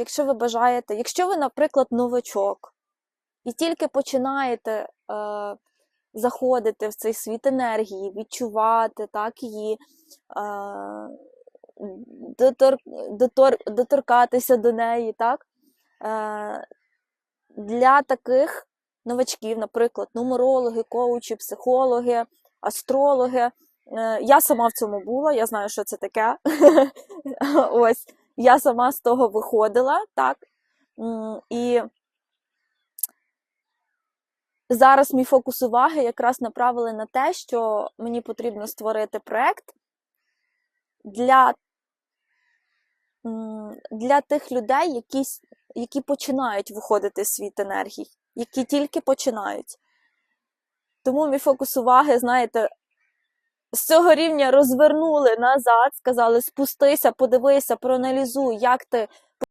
якщо ви бажаєте, якщо ви, наприклад, новачок і тільки починаєте е, заходити в цей світ енергії, відчувати так, її, е, дотор, дотор, доторкатися до неї, так, е, для таких новачків, наприклад, нумерологи, коучі, психологи, астрологи. Е, Я сама в цьому була, я знаю, що це таке. Ось я сама з того виходила, так. І зараз мій фокус уваги якраз направили на те, що мені потрібно створити проект для, для тих людей, які, які починають виходити в світ енергій, які тільки починають. Тому мій фокус уваги, знаєте, з цього рівня розвернули назад, сказали: спустися, подивися, проаналізуй, як ти